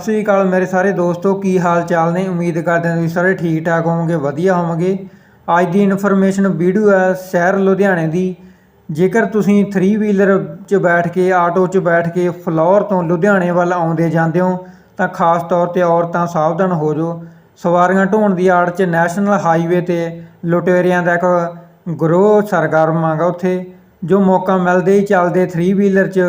ਸਤਿ ਸ੍ਰੀ ਅਕਾਲ ਮੇਰੇ ਸਾਰੇ ਦੋਸਤੋ, ਕੀ ਹਾਲ ਚਾਲ ਨੇ? ਉਮੀਦ ਕਰਦੇ ਹਾਂ ਤੁਸੀਂ ਸਾਰੇ ਠੀਕ ਠਾਕ ਹੋਵੋਗੇ, ਵਧੀਆ ਹੋਵੋਗੇ। ਅੱਜ ਦੀ ਇਨਫੋਰਮੇਸ਼ਨ ਵੀਡੀਓ ਹੈ ਸ਼ਹਿਰ ਲੁਧਿਆਣੇ ਦੀ। ਜੇਕਰ ਤੁਸੀਂ 3 ਵੀਲਰ 'ਚ ਬੈਠ ਕੇ ਆਟੋ 'ਚ ਬੈਠ ਕੇ ਫਲੋਰ ਤੋਂ ਲੁਧਿਆਣੇ ਵੱਲ ਆਉਂਦੇ ਜਾਂਦੇ ਹੋ, ਤਾਂ ਖਾਸ ਤੌਰ ਤੇ ਔਰਤਾਂ ਸਾਵਧਾਨ ਹੋ ਜਾਓ। ਸਵਾਰੀਆਂ ਢੋਣ ਦੀ ਆੜ 'ਚ ਨੈਸ਼ਨਲ ਹਾਈਵੇ ਤੇ ਲੁਟੇਰਿਆਂ ਦਾ ਇੱਕ ਗਰੋਹ ਸਰਗਰਮ ਆਗਾ ਉੱਥੇ, ਜੋ ਮੌਕਾ ਮਿਲਦੇ ਹੀ ਚੱਲਦੇ 3 ਵੀਲਰ 'ਚ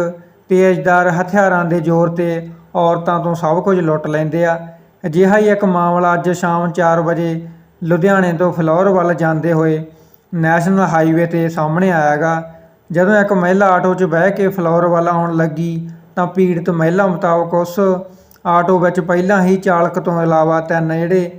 ਤੇਜ਼ਦਾਰ ਹਥਿਆਰਾਂ ਦੇ ਜ਼ੋਰ ਤੇ ਔਰਤਾਂ ਤੋਂ ਸਭ ਕੁਝ ਲੁੱਟ ਲੈਂਦੇ ਆ। ਅਜਿਹਾ ਹੀ ਇੱਕ ਮਾਮਲਾ ਅੱਜ ਸ਼ਾਮ 4 ਵਜੇ ਲੁਧਿਆਣੇ ਤੋਂ ਫਲੋਰ ਵੱਲ ਜਾਂਦੇ ਹੋਏ ਨੈਸ਼ਨਲ ਹਾਈਵੇ ਤੇ ਸਾਹਮਣੇ ਆਇਆਗਾ। ਜਦੋਂ ਇੱਕ ਮਹਿਲਾ ਆਟੋ 'ਚ ਬਹਿ ਕੇ ਫਲੋਰ ਵੱਲ ਆਉਣ ਲੱਗੀ ਤਾਂ ਪੀੜਤ ਮਹਿਲਾ ਮੁਤਾਬਕ ਉਸ ਆਟੋ ਵਿੱਚ ਪਹਿਲਾਂ ਹੀ ਚਾਲਕ ਤੋਂ ਇਲਾਵਾ ਤਿੰਨ ਜਿਹੜੇ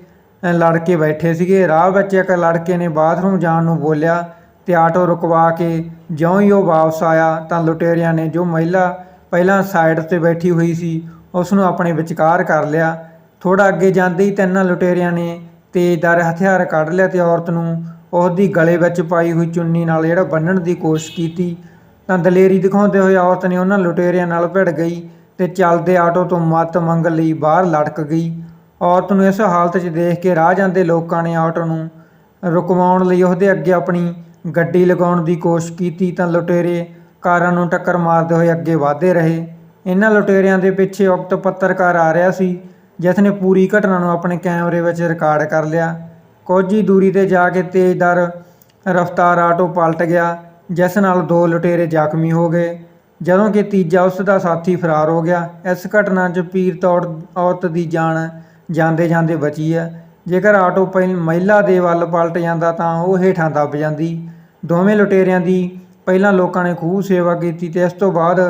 ਲੜਕੇ ਬੈਠੇ ਸੀਗੇ। ਰਾਹ ਵਿੱਚ ਇੱਕ ਲੜਕੇ ਨੇ ਬਾਥਰੂਮ ਜਾਣ ਨੂੰ ਬੋਲਿਆ ਤੇ ਆਟੋ ਰੁਕਵਾ ਕੇ ਜਿਉਂ ਹੀ ਉਹ ਵਾਪਸ ਆਇਆ ਤਾਂ ਲੁਟੇਰਿਆਂ ਨੇ ਜੋ ਮਹਿਲਾ ਪਹਿਲਾਂ ਸਾਈਡ ਤੇ ਬੈਠੀ ਹੋਈ ਸੀ ਉਸ ਨੂੰ ਆਪਣੇ ਵਿਚਕਾਰ ਕਰ ਲਿਆ। ਥੋੜਾ ਅੱਗੇ ਜਾਂਦੇ ਹੀ ਤਿੰਨਾਂ ਲੁਟੇਰਿਆਂ ਨੇ ਤੇਜ਼ਦਾਰ ਹਥਿਆਰ ਕੱਢ ਲਿਆ ਤੇ ਔਰਤ ਨੂੰ ਉਹਦੀ ਗਲੇ ਵਿੱਚ ਪਾਈ ਹੋਈ ਚੁੰਨੀ ਨਾਲ ਜਿਹੜਾ ਬੰਨਣ ਦੀ ਕੋਸ਼ਿਸ਼ ਕੀਤੀ। ਤਾਂ ਦਲੇਰੀ ਦਿਖਾਉਂਦੇ ਹੋਏ ਔਰਤ ਨੇ ਉਹਨਾਂ ਲੁਟੇਰਿਆਂ ਨਾਲ ਭਿੜ ਗਈ ਤੇ ਚੱਲਦੇ ਆਟੋ ਤੋਂ ਮੱਤ ਮੰਗਣ ਲਈ ਬਾਹਰ ਲਟਕ ਗਈ। ਔਰਤ ਨੂੰ ਇਸ ਹਾਲਤ 'ਚ ਦੇਖ ਕੇ ਰਾਹ ਜਾਂਦੇ ਲੋਕਾਂ ਨੇ ਆਟੋ ਨੂੰ ਰੁਕਵਾਉਣ ਲਈ ਉਹਦੇ ਅੱਗੇ ਆਪਣੀ ਗੱਡੀ ਲਗਾਉਣ ਦੀ ਕੋਸ਼ਿਸ਼ ਕੀਤੀ। ਤਾਂ ਲੁਟੇਰੇ ਕਾਰਾਂ ਨੂੰ ਟੱਕਰ ਮਾਰਦੇ ਹੋਏ ਅੱਗੇ ਵਧਦੇ ਰਹੇ। ਇਹਨਾਂ ਲੁਟੇਰਿਆਂ ਦੇ ਪਿੱਛੇ ਉਕਤ ਪੱਤਰਕਾਰ ਆ ਰਿਹਾ ਸੀ ਜਿਸ ਨੇ ਪੂਰੀ ਘਟਨਾ ਨੂੰ ਆਪਣੇ ਕੈਮਰੇ ਵਿੱਚ ਰਿਕਾਰਡ ਕਰ ਲਿਆ। ਕੁਝ ਹੀ ਦੂਰੀ ਤੇ ਜਾ ਕੇ ਤੇਜ਼ਦਾਰ ਰਫ਼ਤਾਰ ਆਟੋ ਪਲਟ ਗਿਆ, ਜਿਸ ਨਾਲ ਦੋ ਲੁਟੇਰੇ ਜ਼ਖਮੀ ਹੋ ਗਏ। ਜਦੋਂ ਕਿ ਤੀਜਾ ਉਸ ਦਾ ਸਾਥੀ ਫਰਾਰ ਹੋ ਗਿਆ। ਇਸ ਘਟਨਾ 'ਚ ਪੀਰ ਤੌੜ ਔਰਤ ਦੀ ਜਾਨ ਜਾਂਦੇ ਜਾਂਦੇ ਬਚੀ ਹੈ। ਜੇਕਰ ਆਟੋ ਪਹਿਲ ਮਹਿਲਾ ਦੇ ਵੱਲ ਪਲਟ ਜਾਂਦਾ ਤਾਂ ਉਹ ਹੇਠਾਂ ਦੱਬ ਜਾਂਦੀ। ਦੋਵੇਂ ਲੁਟੇਰਿਆਂ ਦੀ ਪਹਿਲਾਂ ਲੋਕਾਂ ਨੇ ਖੂਬ ਸੇਵਾ ਕੀਤੀ ਤੇ ਇਸ ਤੋਂ ਬਾਅਦ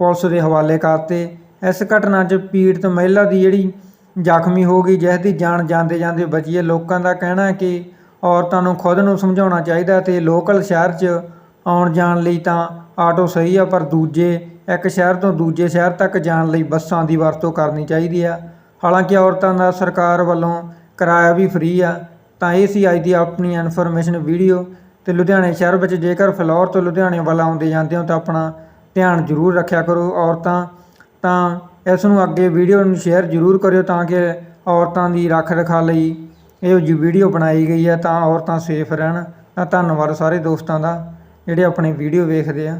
ਪੁਲਿਸ ਦੇ ਹਵਾਲੇ ਕਰਤੇ। ਇਸ ਘਟਨਾ 'ਚ ਪੀੜਤ ਮਹਿਲਾ ਦੀ ਜਿਹੜੀ ਜ਼ਖਮੀ ਹੋ ਗਈ ਜਿਸ ਦੀ ਜਾਨ ਜਾਂਦੇ ਜਾਂਦੇ ਬਚੀ ਹੈ। ਲੋਕਾਂ ਦਾ ਕਹਿਣਾ ਹੈ ਕਿ ਔਰਤਾਂ ਨੂੰ ਖੁਦ ਨੂੰ ਸਮਝਾਉਣਾ ਚਾਹੀਦਾ ਤੇ ਲੋਕਲ ਸ਼ਹਿਰ 'ਚ ਆਉਣ ਜਾਣ ਲਈ ਤਾਂ ਆਟੋ ਸਹੀ ਆ, ਪਰ ਦੂਜੇ, ਇੱਕ ਸ਼ਹਿਰ ਤੋਂ ਦੂਜੇ ਸ਼ਹਿਰ ਤੱਕ ਜਾਣ ਲਈ ਬੱਸਾਂ ਦੀ ਵਰਤੋਂ ਕਰਨੀ ਚਾਹੀਦੀ ਆ। ਹਾਲਾਂਕਿ ਔਰਤਾਂ ਦਾ ਸਰਕਾਰ ਵੱਲੋਂ ਕਿਰਾਇਆ ਵੀ ਫ੍ਰੀ ਆ, ਤਾਂ ਇਹ ਸੀ ਅੱਜ ਦੀ ਆਪਣੀ ਇਨਫੋਰਮੇਸ਼ਨ ਵੀਡੀਓ। ਤੇ ਲੁਧਿਆਣੇ ਸ਼ਹਿਰ ਵਿੱਚ ਜੇਕਰ ਫਲੋਰ ਤੋਂ ਲੁਧਿਆਣੇ ਵੱਲ ਆਉਂਦੇ ਜਾਂਦੇ ਹੋ ਤਾਂ ਆਪਣਾ ਧਿਆਨ ਜ਼ਰੂਰ ਰੱਖਿਆ ਕਰੋ ਔਰਤਾਂ, ਤਾਂ ਇਸ ਨੂੰ ਅੱਗੇ ਵੀਡੀਓ ਨੂੰ ਸ਼ੇਅਰ ਜ਼ਰੂਰ ਕਰਿਓ ਤਾਂ ਕਿ ਔਰਤਾਂ ਦੀ ਰੱਖ ਰਖਾਅ ਲਈ ਇਹ ਜੀ ਵੀਡੀਓ ਬਣਾਈ ਗਈ ਹੈ ਤਾਂ ਔਰਤਾਂ ਸੇਫ ਰਹਿਣ। ਤਾਂ ਧੰਨਵਾਦ ਸਾਰੇ ਦੋਸਤਾਂ ਦਾ ਜਿਹੜੇ ਆਪਣੇ ਵੀਡੀਓ ਵੇਖਦੇ ਆ।